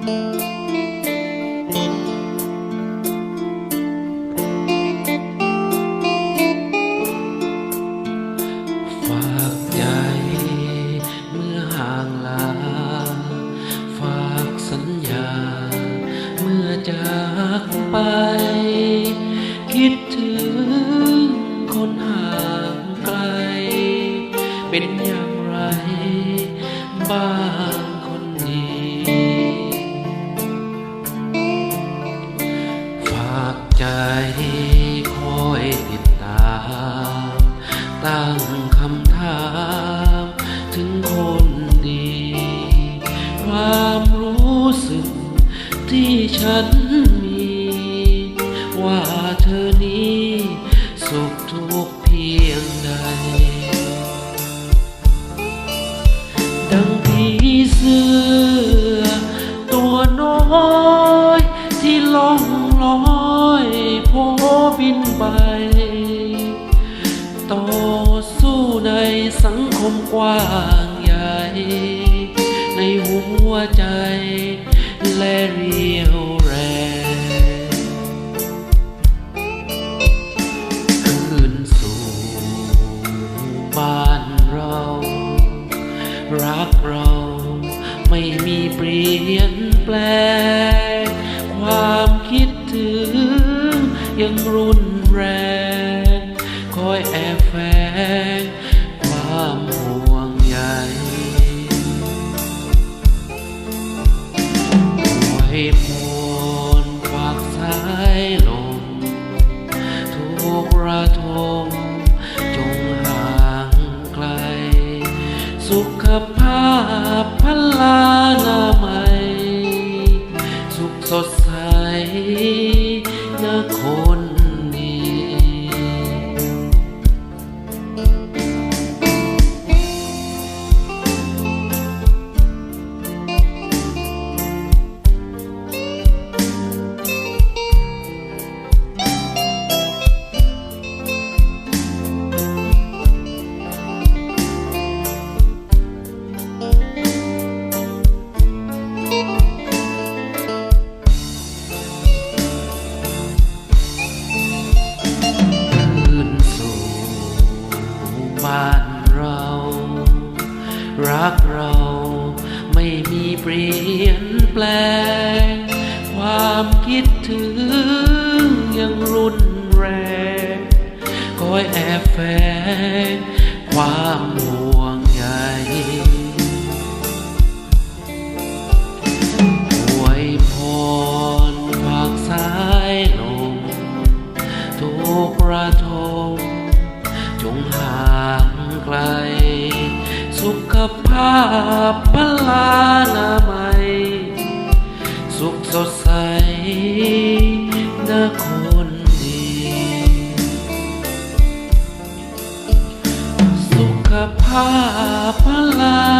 ฝากใจเมื่อห่างลาฝากสัญญาเมื่อจากไป คิดถึงคนห่างไกล เป็นอย่างไร บ้างคนดี ใจคอยติดตามตั้งคำถามถึงคนดี ความรู้สึกที่ฉันมี ว่าเธอนี้สุขทุกเพียงใด ดังผีเสื้อตัวน้อยที่ลอง บินไป ต่อสู้ในสังคมกว้างใหญ่ ในหัวใจ และเรียวแรงคืนสู่บ้านเรา รักเราไม่มีเปลี่ยนแปลง ยังรุนแรง คอยแอบแฝงความห่วงใยไว้พรฝากสายลมทุกระทมจงห่างไกล สุขภาพพลานามัย สุขสดใส เธอคน มีเปลี่ยนแปลง ความคิดถึงยังรุนแรงคอยแอบแฝง สุขภาพพลานามัสุขสดใสนะคนดี สุขภาพพลา